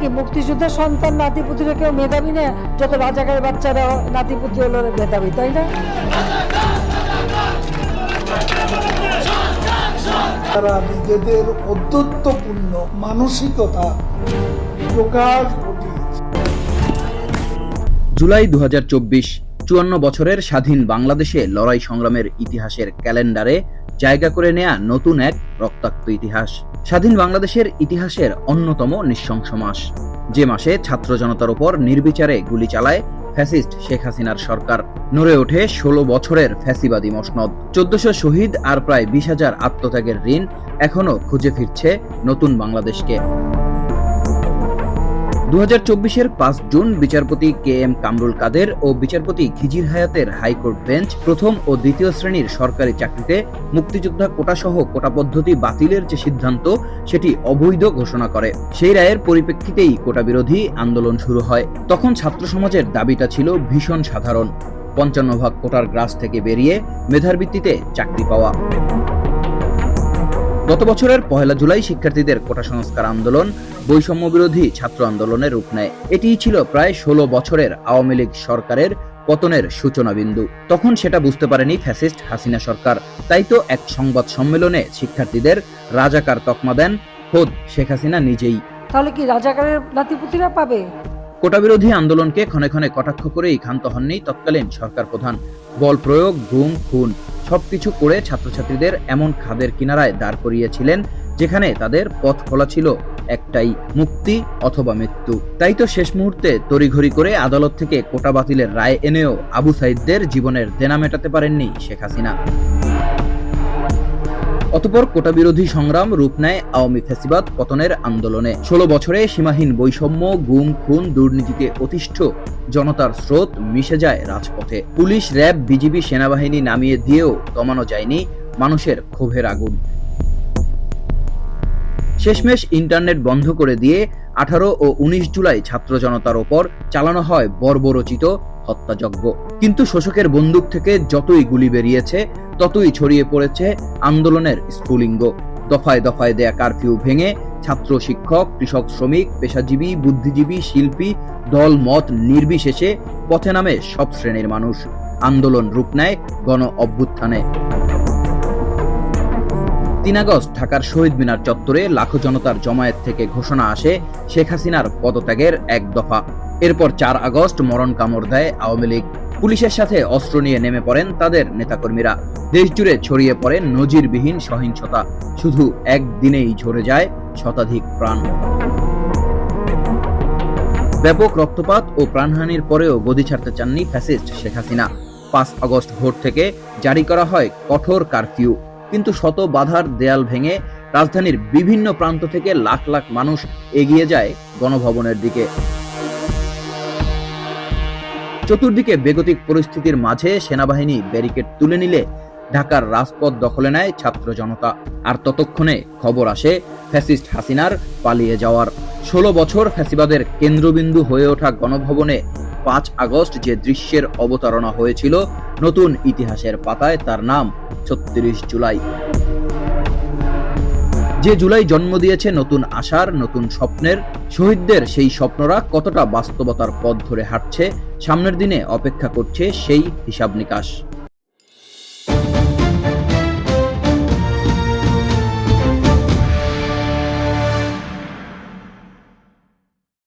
কি মুক্তিযুদ্ধের সন্তান নাতিপুতিরা কেউ মেধাবী না? যত রাজাকারের বাচ্চারা নাতিপুতি হলো মেধাবী তাই না? তারা নিজেদের অদ্যত্বপূর্ণ মানসিকতা প্রকাশ ঘটিয়েছে। জুলাই দু হাজার চব্বিশ চুয়ান্ন বছরের স্বাধীন বাংলাদেশে লড়াই সংগ্রামের ইতিহাসের ক্যালেন্ডারে জায়গা করে নেয়া নতুন এক রক্তাক্ত ইতিহাস। স্বাধীন বাংলাদেশের ইতিহাসের অন্যতম নৃশংস মাস। যে মাসে ছাত্র জনতার উপর নির্বিচারে গুলি চালায় ফ্যাসিস্ট শেখ হাসিনার সরকার। নড়ে ওঠে ষোলো বছরের ফ্যাসিবাদী মসনদ। চোদ্দশো শহীদ আর প্রায় বিশ হাজার আত্মত্যাগের ঋণ এখনও খুঁজে ফিরছে নতুন বাংলাদেশকে। দু চব্বিশের পাঁচ জুন বিচারপতি কে এম কামরুল কাদের ও বিচারপতি খিজির হায়াতের হাইকোর্ট বেঞ্চ প্রথম ও দ্বিতীয় শ্রেণির সরকারি চাকরিতে মুক্তিযোদ্ধা কোটাসহ কোটা পদ্ধতি বাতিলের যে সিদ্ধান্ত, সেটি অবৈধ ঘোষণা করে। সেই রায়ের পরিপ্রেক্ষিতেই কোটা বিরোধী আন্দোলন শুরু হয়। তখন ছাত্র সমাজের দাবিটা ছিল ভীষণ সাধারণ। পঞ্চান্ন ভাগ কোটার গ্রাস থেকে বেরিয়ে মেধার ভিত্তিতে চাকরি পাওয়া। গত বছরের পহেলা জুলাই শিক্ষার্থীদের কোটা সংস্কার আন্দোলন বৈষম্য বিরোধী ছাত্র আন্দোলনের রূপ নেয়। এটিই ছিল প্রায় ষোলো বছরের আওয়ামী লীগ সরকারের পতনের সূচনা বিন্দু। তখন সেটা বুঝতে পারেনি ফ্যাসিস্ট হাসিনা সরকার। তাই তো এক সংবাদ সম্মেলনে শিক্ষার্থীদের রাজাকার তকমা দেন খোদ শেখ হাসিনা নিজেই। তাহলে কি রাজাকারের নাতিপুতিরা পাবে? কোটা বিরোধী আন্দোলনকে ক্ষণে ক্ষণে কটাক্ষ করেই ক্ষান্ত হননি তৎকালীন সরকার প্রধান। বল প্রয়োগ গুম খুন সবকিছু করে ছাত্রছাত্রীদের এমন খাদের কিনারায় দাঁড় করিয়েছিলেন, যেখানে তাদের পথ খোলা ছিল একটাই, মুক্তি অথবা মৃত্যু। তাই তো শেষ মুহূর্তে তড়িঘড়ি করে আদালত থেকে কোটা বাতিলের রায় এনেও আবু সাইদদের জীবনের দেনা মেটাতে পারেননি শেখ হাসিনা। অতপর কোটা বিরোধী সংগ্রাম রূপ নেয় আওয়ামী ফ্যাসিবাদ পতনের আন্দোলনে। ষোলো বছরে সীমাহীন বৈষম্য, গুম, খুন দুর্নীতিতে অতিষ্ঠ। জনতার স্রোত মিশে যায় রাজপথে। পুলিশ, র্যাব, বিজিবি সেনাবাহিনী নামিয়ে দিয়েও দমানো যায়নি মানুষের ক্ষোভের আগুন। শেষমেশ ইন্টারনেট বন্ধ করে দিয়ে আঠারো ও উনিশ জুলাই ছাত্র জনতার ওপর চালানো হয় বর্বরচিত হত্যাযজ্ঞ। কিন্তু শোষকের বন্দুক থেকে যতই গুলি বেরিয়েছে ততই ছড়িয়ে পড়েছে আন্দোলনের স্ফুলিঙ্গ। দফায় দফায় দেয়া কারফিউ ভেঙে ছাত্র শিক্ষক, কৃষক শ্রমিক, পেশাজীবী, বুদ্ধিজীবী, শিল্পী, দল, মত নির্বিশেষে পথে নামে সব শ্রেণির মানুষ। আন্দোলন রূপ নেয় গণ অভ্যুত্থানে। তিন আগস্ট ঢাকার শহীদ মিনার চত্বরে লাখো জনতার জমায়েত থেকে ঘোষণা আসে শেখ হাসিনার পদত্যাগের এক দফা। এরপর চার আগস্ট মরণ কামড় দেয় আওয়ামী লীগ। পুলিশের সাথে অস্ত্র নিয়ে নেমে পড়েন তাদের নেতাকর্মীরা। দেশ জুড়ে ছড়িয়ে পড়ে নজিরবিহীন সহিংসতা। শুধু একদিনেই ঝরে যায় শতাধিক প্রাণ। ব্যাপক রক্তপাত ও প্রাণহানির পরেও গদি ছাড়তে চাননি ফ্যাসিস্ট শেখ হাসিনা। পাঁচ আগস্ট ভোর থেকে জারি করা হয় কঠোর কারফিউ। কিন্তু শত বাধার দেয়াল ভেঙে রাজধানীর বিভিন্ন প্রান্ত থেকে লাখ লাখ মানুষ এগিয়ে যায় গণভবনের দিকে। চতুর্দিকে বেগতিক পরিস্থিতির মাঝে সেনাবাহিনী ব্যারিকেড তুলে নিলে ঢাকার রাজপথ দখলে নেয় ছাত্র জনতা। আর ততক্ষণে খবর আসে, ফ্যাসিস্ট হাসিনার পালিয়ে যাওয়ার। ষোলো বছর ফ্যাসিবাদের কেন্দ্রবিন্দু হয়ে ওঠা গণভবনে পাঁচ আগস্ট যে দৃশ্যের অবতারণা হয়েছিল, নতুন ইতিহাসের পাতায় তার নাম ছত্রিশ জুলাই। যে জুলাই জন্ম দিয়েছে নতুন আশার, নতুন স্বপ্নের, শহীদদের সেই স্বপ্নরা কতটা বাস্তবতার পথ ধরে হাঁটছে, সামনের দিনে অপেক্ষা করছে সেই হিসাব নিকাশ।